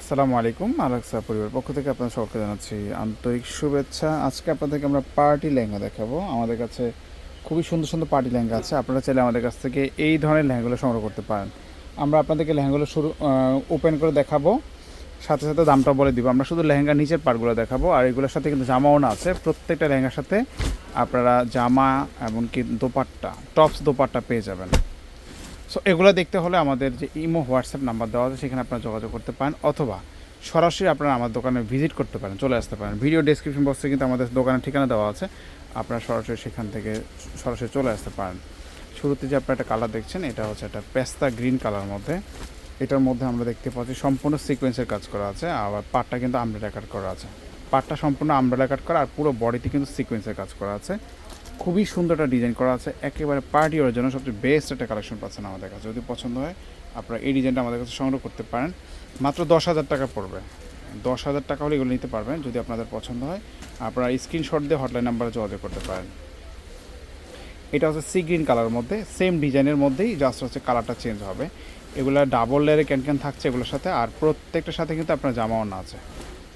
আসসালামু আলাইকুম, আলাক্সা পরিবার পক্ষ থেকে আপনাদের সকলকে জানাচ্ছি আন্তরিক শুভেচ্ছা। আজকে আপনাদেরকে আমরা পার্টি লেহেঙ্গা দেখাবো। আমাদের কাছে খুবই সুন্দর সুন্দর পার্টি লেহেঙ্গা আছে। আপনারা চাইলে আমাদের কাছ থেকে এই ধরনের লেহেঙ্গাগুলো সংগ্রহ করতে পারেন। আমরা আপনাদেরকে লেহেঙ্গাগুলো শুরু ওপেন করে দেখাবো। সাথে সাথে দামটা বলে দিব। আমরা শুধু লেহেঙ্গা নিচের পার্টগুলো দেখাবো। আর এগুলোর সাথে কিন্তু জামাও না আছে। প্রত্যেকটা লেহেঙ্গার সাথে আপনারা জামা, এমনকি দোপাট্টা, টপস দোপাট্টা পেয়ে যাবেন। সো এগুলো দেখতে হলে আমাদের যে ইমো, হোয়াটসঅ্যাপ নাম্বার দেওয়া আছে, সেখানে আপনারা যোগাযোগ করতে পারেন, অথবা সরাসরি আপনারা আমার দোকানে ভিজিট করতে পারেন, চলে আসতে পারেন। ভিডিও ডেসক্রিপশন বক্সে কিন্তু আমাদের দোকানের ঠিকানা দেওয়া আছে, আপনারা সরাসরি সেখান থেকে সরাসরি চলে আসতে পারেন। শুরুতে যে আপনারা একটা কালার দেখছেন, এটা হচ্ছে একটা পেস্তা গ্রিন কালার মধ্যে। এটার মধ্যে আমরা দেখতে পাচ্ছি সম্পূর্ণ সিকোয়েন্সের কাজ করা আছে আবার পাটটা কিন্তু আমব্রেলা কাট করা আছে। পাটটা সম্পূর্ণ আমব্রেলা কাট করা, আর পুরো বডিতে কিন্তু সিকোয়েন্সের কাজ করা আছে। খুবই সুন্দর একটা ডিজাইন করা আছে। একেবারে পার্টি ওর জন্য সবচেয়ে বেস্ট একটা কালেকশন পাচ্ছেন আমাদের কাছে। যদি পছন্দ হয়, আপনারা এই ডিজাইনটা আমাদের কাছে সংগ্রহ করতে পারেন। মাত্র দশ হাজার টাকা পড়বে। দশ হাজার টাকা হলে এগুলো নিতে পারবেন যদি আপনাদের পছন্দ হয়। আপনারা স্ক্রিনশট দিয়ে হটলাইন নাম্বারে যোগাযোগ করতে পারেন। এটা হচ্ছে সি গ্রিন কালার মধ্যে সেম ডিজাইনের মধ্যেই জাস্ট হচ্ছে কালারটা চেঞ্জ হবে। এগুলো ডাবল লেয়ারে ক্যান ক্যান থাকছে এগুলোর সাথে। আর প্রত্যেকটার সাথে কিন্তু আপনার জামাওয়ানা আছে।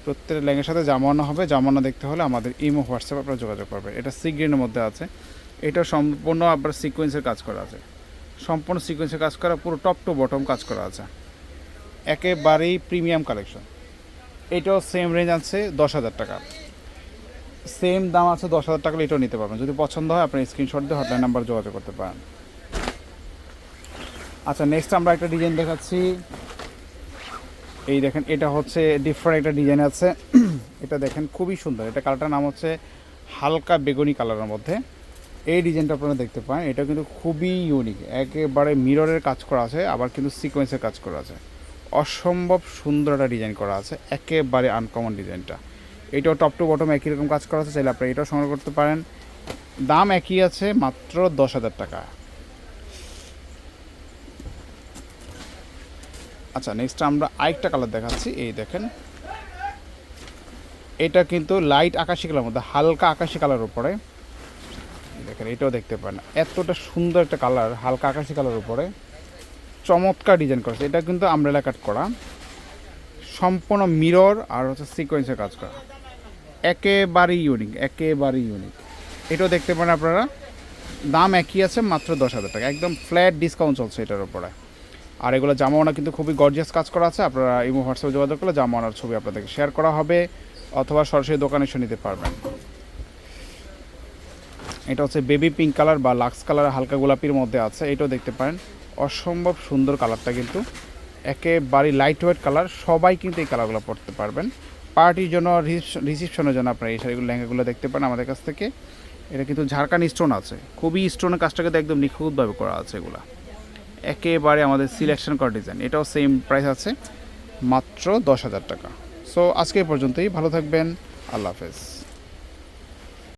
প্রত্যেকটা লেহেঙ্গার সাথে জামানো হবে। জামানো দেখতে হলে আমাদের ইমো, হোয়াটসঅ্যাপ আপনারা যোগাযোগ করবেন। এটা সি গ্রিনের মধ্যে আছে। এটা সম্পূর্ণ আপনার সিকোয়েন্সের কাজ করা আছে। সম্পূর্ণ সিকোয়েন্সের কাজ করা, পুরো টপ টু বটম কাজ করা আছে। একেবারেই প্রিমিয়াম কালেকশন এটাও সেম রেঞ্জ আছে দশ হাজার টাকা। সেম দাম আছে দশ হাজার টাকা এটাও নিতে পারবেন। যদি পছন্দ হয়, আপনি স্ক্রিনশট দিয়ে হটলাইন নাম্বার যোগাযোগ করতে পারেন। আচ্ছা নেক্সট আমরা একটা ডিজাইন দেখাচ্ছি। এই দেখেন, এটা হচ্ছে ডিফারেন্ট একটা ডিজাইন আছে। এটা দেখেন, খুবই সুন্দর। এটা কালারটার নাম হচ্ছে হালকা বেগুনি কালারের মধ্যে। এই ডিজাইনটা আপনারা দেখতে পান। এটা কিন্তু খুবই ইউনিক একেবারে মিররের কাজ করা আছে, আবার কিন্তু সিকোয়েন্সের কাজ করা আছে। অসম্ভব সুন্দর একটা ডিজাইন করা আছে, একেবারে আনকমন ডিজাইনটা এটাও টপ টু বটম একই রকম কাজ করা আছে, চাইলে আপনারা এটাও সংগ্রহ করতে পারেন। দাম একই আছে, মাত্র দশ হাজার টাকা। আচ্ছা নেক্সট আমরা আরেকটা কালার দেখাচ্ছি। এই দেখেন, এটা কিন্তু লাইট আকাশি কালার মধ্যে, হালকা আকাশি কালার উপরে। দেখেন, এটাও দেখতে পারেন এতটা সুন্দর একটা কালার হালকা আকাশি কালার উপরে। চমৎকার ডিজাইন করেছে। এটা কিন্তু আমরেলা কাট করা। সম্পূর্ণ মিরর আর হচ্ছে সিকোয়েন্সের কাজ করা। একেবারেই ইউনিক একেবারেই ইউনিক এটাও দেখতে পারেন আপনারা? দাম একই আছে, মাত্র দশ হাজার টাকা। একদম ফ্ল্যাট ডিসকাউন্ট চলছে এটার উপরে। আর এগুলো জামাওনা কিন্তু খুবই গর্জিয়াস কাজ করা আছে। আপনারা ইমো হোয়াটসঅ্যাপে যোগাযোগ করলে জামাওনার ছবি আপনাদেরকে শেয়ার করা হবে অথবা সরাসরি দোকানে এসে নিতে পারবেন। এটা হচ্ছে বেবি পিঙ্ক কালার বা লাক্স কালার হালকা গোলাপির মধ্যে আছে। এটাও দেখতে পারেন। অসম্ভব সুন্দর কালারটা কিন্তু। একেবারে লাইট ওয়েট কালার সবাই কিন্তু এই কালারগুলো পরতে পারবেন। পার্টির জন্য রিসিপশনের জন্য আপনারা এই শাড়িগুলো, লেহেঙ্গাগুলো দেখতে পান আমাদের কাছ থেকে। এটা কিন্তু ঝাড়খান স্টোন আছে। খুবই স্টোনের কাজটা কিন্তু একদম নিখুঁতভাবে করা আছে এগুলা। একেবারে আমাদের সিলেকশন করা ডিজাইন এটাও সেম প্রাইস আছে, মাত্র দশ হাজার টাকা। সো আজকে পর্যন্তই। ভালো থাকবেন। আল্লাহ হাফেজ।